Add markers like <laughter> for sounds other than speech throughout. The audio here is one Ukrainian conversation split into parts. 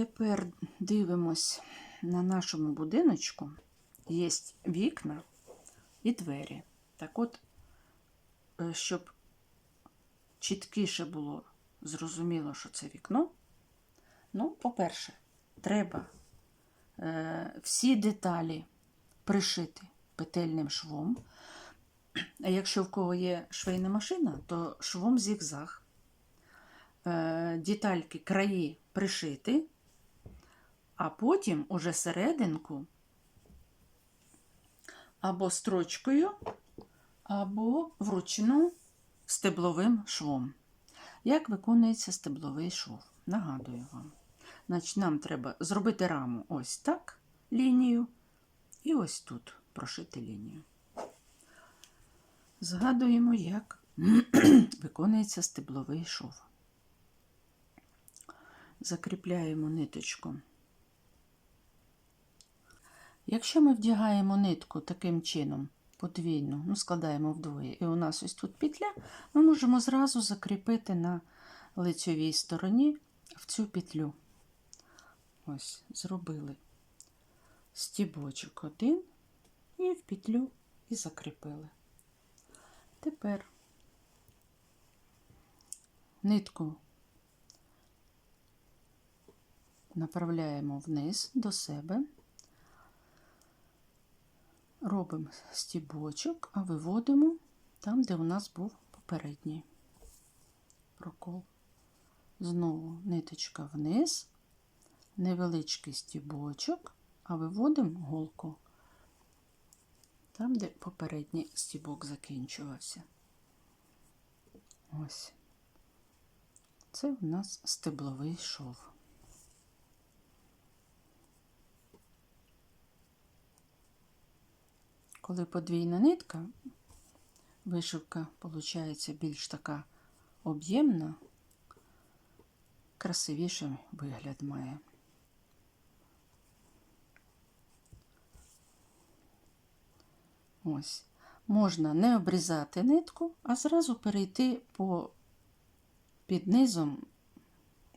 Тепер дивимось на нашому будиночку. Є вікна і двері. Так от, е, щоб чіткіше було зрозуміло, що це вікно. Ну, по-перше, треба е, всі деталі пришити петельним швом. А якщо в кого є швейна машина, то швом зігзаг. Е, детальки, краї пришити, а потім уже серединку або строчкою, або вручну стебловим швом. Як виконується стебловий шов? Нагадую вам. Значить, нам треба зробити раму ось так, лінію, і ось тут прошити лінію. Згадуємо, як <clears throat> виконується стебловий шов. Закріпляємо ниточку. Якщо ми вдягаємо нитку таким чином, подвійну, ну, складаємо вдвоє, і у нас ось тут петля, ми можемо зразу закріпити на лицьовій стороні в цю петлю. Ось, зробили стібочок один і в петлю і закріпили. Тепер нитку направляємо вниз до себе, робимо стібочок, а виводимо там, де у нас був попередній прокол. Знову ниточка вниз, невеличкий стібочок, а виводимо голку там, де попередній стібок закінчувався. Ось. Це у нас стебловий шов. Коли подвійна нитка, вишивка виходить більш така об'ємна, красивіший вигляд має. Ось. Можна не обрізати нитку, а зразу перейти по під низом,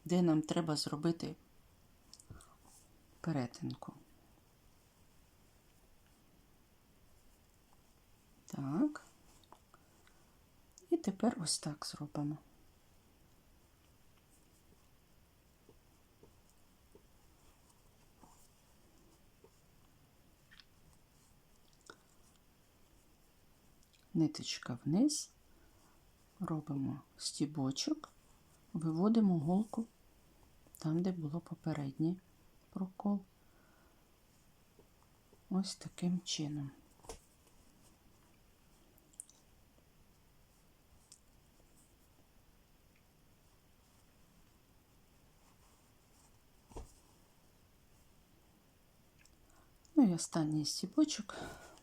де нам треба зробити перетинку. Так. І тепер ось так зробимо. Ниточка вниз, робимо стібочок, виводимо голку там, де було попередній прокол. Ось таким чином. Ну і останній стібочок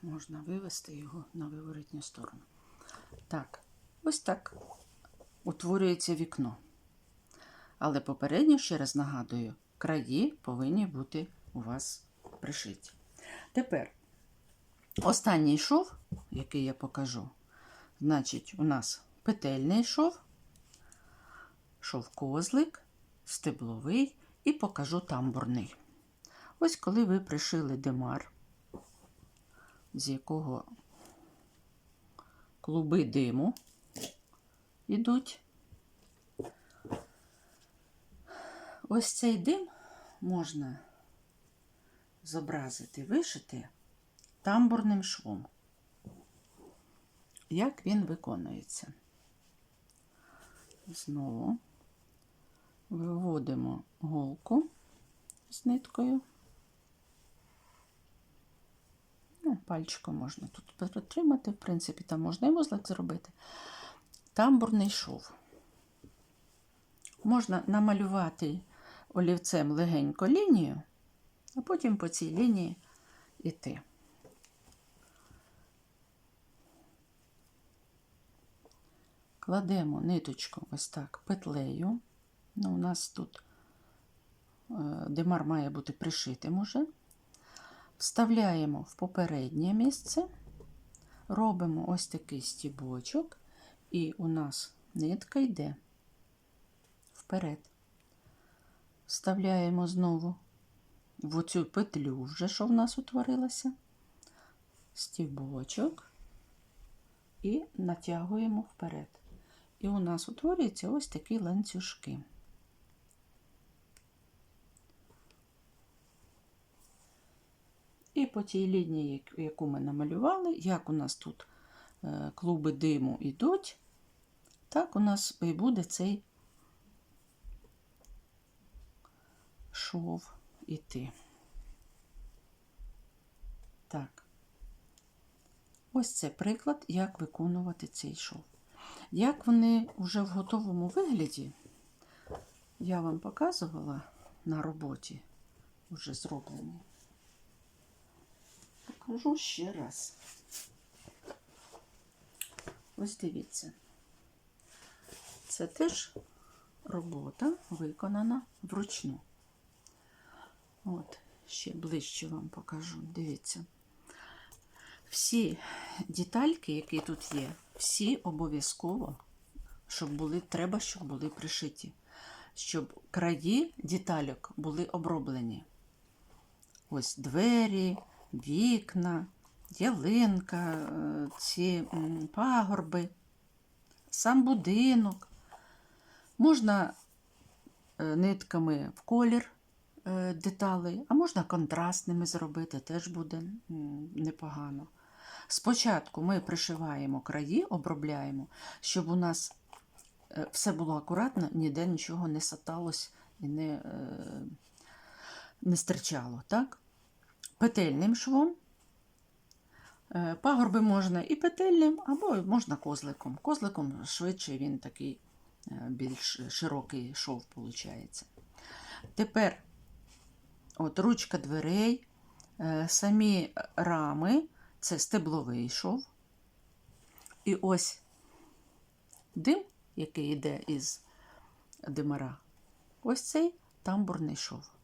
можна вивести його на виворотню сторону. Так, ось так утворюється вікно. Але попередньо, ще раз нагадую, краї повинні бути у вас пришиті. Тепер останній шов, який я покажу, значить, у нас петельний шов, шов козлик, стебловий і покажу тамбурний. Ось коли ви пришили демар, з якого клуби диму йдуть. Ось цей дим можна зобразити, вишити тамбурним швом. Як він виконується? Знову виводимо голку з ниткою. Ну, пальчиком можна тут притримати, в принципі, там можна і вузлик зробити. Тамбурний шов. Можна намалювати олівцем легенько лінію, а потім по цій лінії йти. Кладемо ниточку ось так петлею. Ну, У нас тут е, демар має бути пришитим уже. Вставляємо в попереднє місце, робимо ось такий стібочок, і у нас нитка йде вперед. вставляємо знову в оцю петлю, вже що в нас утворилося, стівбочок і натягуємо вперед. І у нас утворюються ось такі ланцюжки. По тій лінії, яку ми намалювали, як у нас тут е, клуби диму йдуть, так у нас і буде цей шов іти. Так. Ось це приклад, як виконувати цей шов. Як вони вже в готовому вигляді, я вам показувала на роботі, вже зроблені. Покажу ще раз. Ось дивіться. Це теж робота виконана вручну. От, ще ближче вам покажу. Дивіться. Всі детальки, які тут є, всі обов'язково, щоб були, треба, щоб були пришиті. Щоб краї детальок були оброблені. Ось двері, вікна, ялинка, е, ці пагорби, сам будинок. Можна е, нитками в колір е, деталей, а можна контрастними зробити, теж буде непогано. Спочатку ми пришиваємо краї, обробляємо, щоб у нас все було акуратно, ніде нічого не саталось і не, не стирчало. Так? Петельним швом. Е, Пагорби можна і петельним, або можна козликом. Козликом швидше він такий е, більш широкий шов виходить. Тепер от ручка дверей, е, самі рами це стебловий шов. І ось дим, який йде із димара, ось цей тамбурний шов.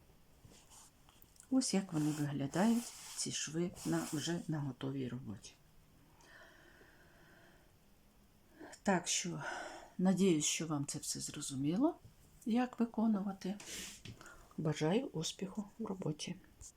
Ось як вони виглядають, ці шви на, вже на готовій роботі. Так що, надіюсь, що вам це все зрозуміло, як виконувати. Бажаю успіху в роботі.